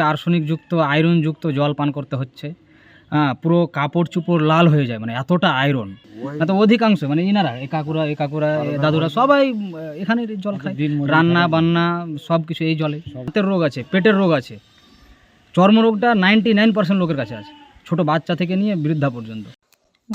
Arsenic যুক্ত iron যুক্ত জল পান করতে হচ্ছে। হ্যাঁ পুরো কাপড় চুপড় লাল হয়ে যায় মানে এতটা আয়রন তো অধিকাংশ মানে ইনারা এ কাকুরা এ কাকুরা দাদুরা সবাই এখানে জল খায়। রান্না বান্না সব কিছু এই জলে। হাতের রোগ আছে পেটের রোগ আছে। চর্মরোগটা নাইনটি নাইন পার্সেন্ট লোকের কাছে আছে ছোট বাচ্চা থেকে নিয়ে বৃদ্ধা পর্যন্ত।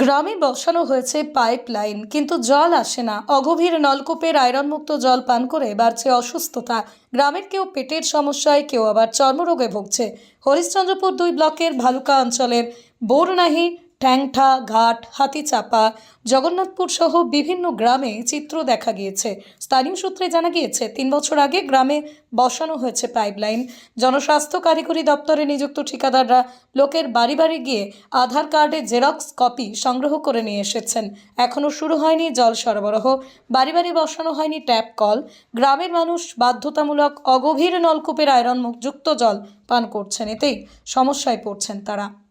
গ্রামে বসানো হয়েছে পাইপ লাইন কিন্তু জল আসে না। অগভীর নলকূপের আয়রনমুক্ত জল পান করে বাড়ছে অসুস্থতা। গ্রামের কেউ পেটের সমস্যায়, কেউ আবার চর্মরোগে ভুগছে। হরিশ্চন্দ্রপুর দুই ব্লকের ভালুকা অঞ্চলের বোরনাহি ট্যাংঠা ঘাট, হাতিচাপা, জগন্নাথপুর সহ বিভিন্ন গ্রামে চিত্র দেখা গিয়েছে। স্থানীয় সূত্রে জানা গিয়েছে, তিন বছর আগে গ্রামে বসানো হয়েছে পাইপলাইন। জনস্বাস্থ্য কারিগরি দপ্তরে নিযুক্ত ঠিকাদাররা লোকের বাড়ি বাড়ি গিয়ে আধার কার্ডে জেরক্স কপি সংগ্রহ করে নিয়ে এসেছেন। এখনও শুরু হয়নি জল সরবরাহ। বাড়ি বাড়ি বসানো হয়নি ট্যাপ কল। গ্রামের মানুষ বাধ্যতামূলক অগভীর নলকূপের আয়রন যুক্ত জল পান করছেন। এতেই সমস্যায় পড়ছেন তারা।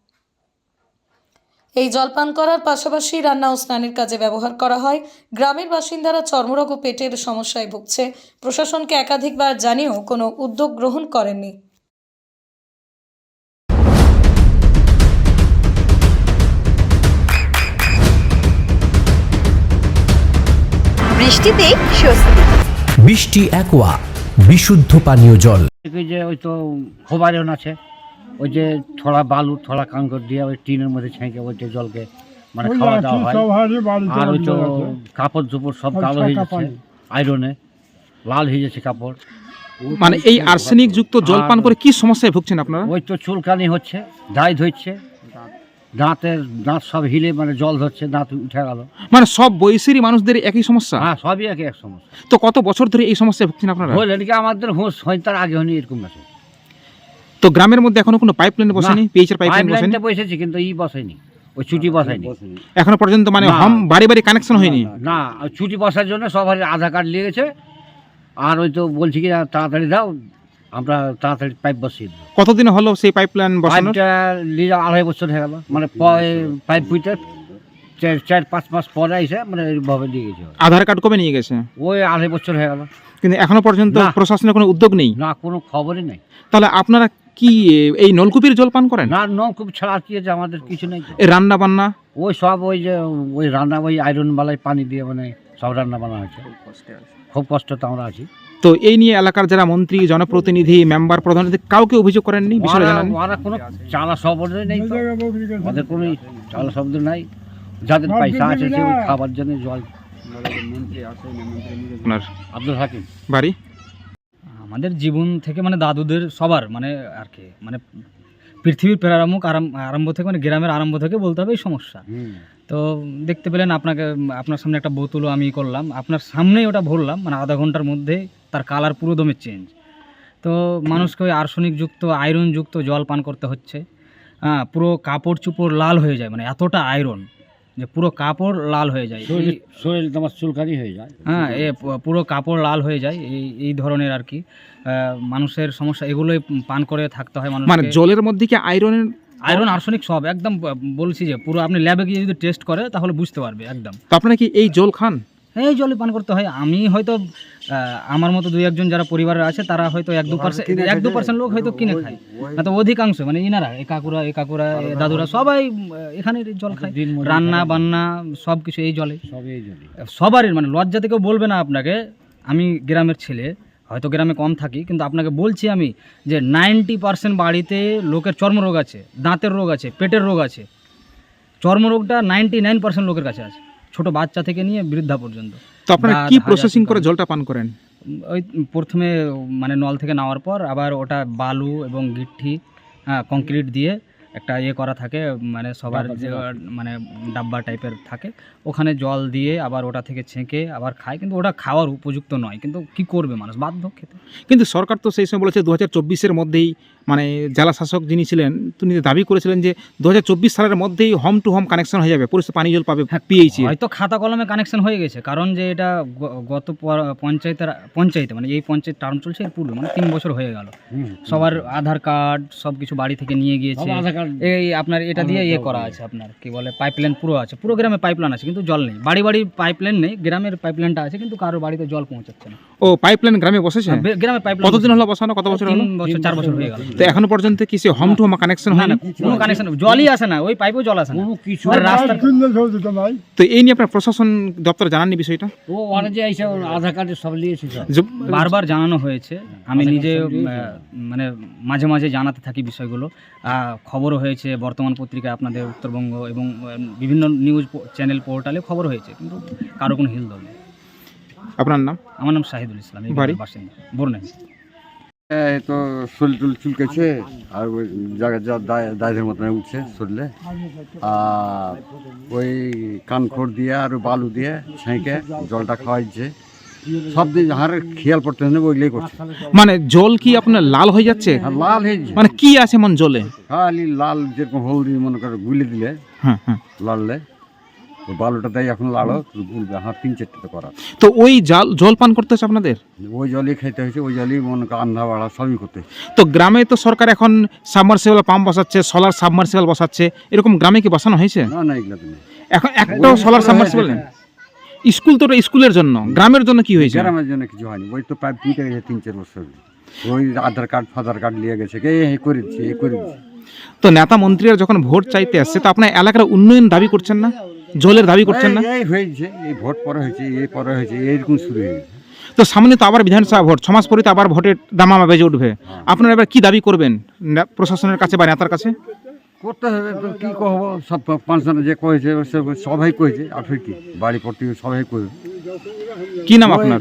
এই জলপান করার পাশাপাশি রান্না ও স্নানের কাজে ব্যবহার করা হয়। গ্রামের বাসিন্দারা চর্মরোগ ও পেটের সমস্যায় ভুগছে। প্রশাসনকে একাধিকবার জানিয়েও কোনো উদ্যোগ গ্রহণ করেননি। বৃষ্টিতেই স্বস্তি। বৃষ্টি অ্যাকোয়া বিশুদ্ধ পানীয় জল। যে ওই তো খোবারেন আছে। ওই যে থোড়া বালু থোড়া কাঙ্কর দিয়ে ওই টিনের মধ্যে ছেঁকে ওই যে জলকে মানে খাওয়া দাওয়া হয়। আর ওই তো কাপড় চোপড় সব কালো হয়ে যাচ্ছে আয়রনে লাল হয়ে যাচ্ছে কাপড়। মানে এই আর্সেনিক যুক্ত জল পান করে কি সমস্যায় ভুগছেন আপনারা? ওই তো চুলকানি হচ্ছে দায় ধরছে দাঁতের দাঁত সব হিলে মানে জল ধরছে দাঁত উঠে গেল। মানে সব বয়সেরই মানুষদের একই সমস্যা? হ্যাঁ সবই একই এক সমস্যা। তো কত বছর ধরে এই সমস্যায় ভুগছেন আপনারা? বললেন কি আমাদের হুঁশ হয় তার আগে হয়নি এরকম আছে তো গ্রামের মধ্যে এখনও কোনো পাইপ লাইন বসেনি? পিএইচের পাইপ লাইন বসেনি? বসেছে কিন্তু ই বসায়নি ওই ছুটি বসায়নি এখনও পর্যন্ত মানে। হোম বাড়ি বাড়ি কানেকশন হয়নি? না ওই ছুটি বসার জন্য সবার আধার কার্ড নিয়ে গেছে আর ওই তো বলছি কি তাড়াতাড়ি দাও আমরা তাড়াতাড়ি পাইপ বসিয়ে দেবো। কতদিন হলো সেই পাইপ লাইন বসানো আড়াই বছর হয়ে গেল। মানে পাইপ পুইতে চার চার পাঁচ মাস পরে এসে মানে এইভাবে নিয়ে গেছে। আধার কার্ড কবে নিয়ে গেছে? ওই আড়াই বছর হয়ে গেল। কিন্তু এখনও পর্যন্ত। প্রশাসনের কোনো উদ্যোগ নেই? না কোনো খবরই নেই। তাহলে আপনারা কি এই নলকূপের জল পান করেন? না নলকূপ ছাড়া আর কি আছে? আমাদের কিছু নেই এই রান্না বান্না ওই সব ওই যে ওই রান্না ওই আয়রন বালাই পানি দিয়ে মানে সব রান্না বান্না হয়েছে। খুব কষ্ট তো আমরা আছি। তো এই নিয়ে এলাকার যারা মন্ত্রী জনপ্রতিনিধি মেম্বার প্রধান কাউকে অভিযোগ করেননি? বিষয়টা ওরা জানাননি? ওরা কোনো চালা শব্দ নেই তো। ওদের কোনো চালা শব্দ নাই। যাদের পয়সা আছে সে খাবার জন্য জল আপনার আব্দুল হাকিম। বাড়ি? আমাদের জীবন থেকে মানে দাদুদের সবার মানে আর কি মানে পৃথিবীর প্রারম্ভ আরাম- আরম্ভ থেকে মানে গ্রামের আরম্ভ থেকে বলতে হবে এই সমস্যা। তো দেখতে পেলেন আপনাকে আপনার সামনে একটা বোতলও আমি করলাম আপনার সামনেই ওটা ভরলাম মানে আধা ঘণ্টার মধ্যে তার কালার পুরো দমে চেঞ্জ তো মানুষকে ওই আর্সেনিক যুক্ত আয়রন যুক্ত জল পান করতে হচ্ছে। হ্যাঁ পুরো কাপড় চুপড় লাল হয়ে যায় মানে এতটা আয়রন যে পুরো কাপড় লাল হয়ে যায়। শরীর তোমার চুলকানি হয়ে যায়। হ্যাঁ এ পুরো কাপড় লাল হয়ে যায় এই এই ধরনের আর কি। মানুষের সমস্যা এগুলোই পান করে থাকতে হয় মানুষ মানে জলের মধ্যে কি আয়রনের আয়রন আর্সেনিক সব একদম বলছি যে পুরো আপনি ল্যাবে গিয়ে যদি টেস্ট করে তাহলে বুঝতে পারবে একদম। তো আপনারা কি এই জল খান? এই জলই পান করতে হয়। আমি হয়তো আমার মতো দুই একজন যারা পরিবারের আছে তারা হয়তো এক দু পার্সেন্ট এক দু পার্সেন্ট লোক হয়তো কিনে খায়। না তো অধিকাংশ মানে ইনারা এ কাকুরা এ কাকুরা দাদুরা সবাই এখানে জল খায়। দিন রান্না বান্না সব কিছু এই জলে। এই। সবারই মানে লজ্জা থেকেও বলবে না আপনাকে আমি গ্রামের ছেলে হয়তো গ্রামে কম থাকি কিন্তু আপনাকে বলছি আমি যে নাইনটি পার্সেন্ট বাড়িতে লোকের চর্মরোগ আছে দাঁতের রোগ আছে পেটের রোগ আছে। চর্মরোগটা নাইনটি নাইন পার্সেন্ট লোকের কাছে আছে। ছোট বাচ্চা থেকে নিয়ে বৃদ্ধা পর্যন্ত। তো আপনারা কি প্রসেসিং করে জলটা পান করেন? ওই প্রথমে মানে নল থেকে নেওয়ার পর আবার ওটা বালু এবং গিট্টি হ্যাঁ কংক্রিট দিয়ে একটা ইয়ে করা থাকে মানে সবার যে মানে ডাব্বা টাইপের থাকে। ওখানে জল দিয়ে আবার ওটা থেকে ছেঁকে আবার খায়। কিন্তু ওটা খাওয়ার উপযুক্ত নয়। কিন্তু কি করবে মানুষ? বাধ্য খেতে। কিন্তু সরকার তো সেই সময় বলেছে দু হাজার চব্বিশের মধ্যেই মানে জেলা শাসক যিনি ছিলেন তিনি দাবি করেছিলেন যে দু হাজার চব্বিশ সালের মধ্যেই হোম টু হোম কানেকশন হয়ে যাবে পরিষ্কার পানীয় জল পাবে পিএইচি হয়তো খাতা কলমে কানেকশন হয়ে গেছে কারণ যে এটা গ- গত পঞ্চায়েতের পঞ্চায়েতে মানে এই পঞ্চায়েত টার্ম চলছে এর পূর্বে মানে তিন বছর হয়ে গেল। সবার আধার কার্ড সব কিছু বাড়ি থেকে নিয়ে গিয়েছে। এই আপনার এটা দিয়ে ইয়ে করা আছে আপনার কি বলে পাইপলাইন পুরো আছে পুরো গ্রামে পাইপলাইন আছে কিন্তু জল নেই। বাড়ি বাড়ি পাইপলাইন নেই গ্রামের পাইপলাইনটা আছে কিন্তু কারও বাড়িতে জল পৌঁছাচ্ছে না। ও পাইপলাইন গ্রামে বসেছে? বে- গ্রামে পাইপলাইন কতদিন হলো বসানো? কত বছর হলো? তিন বছর চার বছর হয়ে গেল। তো এখনও পর্যন্ত কি সে হোম টু হোম কানেকশন হয় না কোনো কানেকশন জলই আসে না ওই পাইপেও জল আসে না। কিছু আর রাস্তার তো এই নিয়ে আপনার প্রশাসন দপ্তর জানাননি বিষয়টা? ও অনেক যে এইসব আধার কার্ডে সব নিয়েছে বারবার জানানো হয়েছে। আমি নিজে মানে মাঝে মাঝে জানাতে থাকি বিষয়গুলো। খবরও হয়েছে বর্তমান পত্রিকায় আপনাদের উত্তরবঙ্গ এবং বিভিন্ন নিউজ চ্যানেল পোর্টালে খবর হয়েছে কিন্তু কারও কোনো হিল দল নেই। আপনার নাম? আমার নাম শাহিদুল ইসলাম এই বাড়ি? বাসিন্দা বরুণাই। তো শরীর টুল চুলকেছে আর ওই জায়গা যা দায়ের মতন উঠছে শরীরে। আর ওই কানখড় দিয়ে আর বালু দিয়ে ছেঁকে জলটা খাওয়াইছে। সব দিন আর খেয়াল পড়তে না ওইগুলোই করছে। মানে জল কি আপনার লাল হয়ে যাচ্ছে? আর লাল হয়েছে মানে কি আছে মন জলে? খালি লাল যেরকম হলদি মনে করে গুলে দিলে হ্যাঁ হ্যাঁ। লাললে ওই বালুটা দেয় এখন লাল গুলবে হাত তিন চারটে করা তো ওই জল জল পান করতে হচ্ছে আপনাদের? ওই জলই খেতে হয়েছে ওই জলই মনে আন্ধা বাড়া সবই করতে তো গ্রামে তো সরকার এখন সাবমার্সিবল পাম্প বসাচ্ছে সোলার সাবমার্সিবল বসাচ্ছে এরকম গ্রামে কি বসানো হয়েছে? না না এগুলো তো নেই। এখন একটাও সোলার সাবমার্সিবল নেই? স্কুল তো স্কুলের জন্য গ্রামের জন্য কি হয়েছে? গ্রামের জন্য কিছু হয়নি ওই তো প্রায় পুঁতে গেছে তিন চার বছর ওই আধার কার্ড ফাধার কার্ড নিয়ে গেছে কে এই করে দিচ্ছে এই করে দিচ্ছে। তো নেতা মন্ত্রীরা যখন ভোট চাইতে আসছে তো আপনার এলাকার উন্নয়ন দাবি করছেন না? জলের দাবি করছেন না? এই- হয়েছে এই ভোট পরে হয়েছে এই পরে হয়েছে এইরকম শুরু হয়েছে তো সামনে তো আবার বিধানসভা ভোট ছমাস পরে তো আবার ভোটের দামামা বেজে উঠবে। আপনারা এবার কি দাবি করবেন? প্রশাসনের কাছে বা নেতার কাছে? করতে হবে তো কি কহব? সব পাঁচজনে যে কয়েছে সবাই কয়েছে আর কি? বাড়ি প্রতি সবাই কয়েছে। কি নাম আপনার?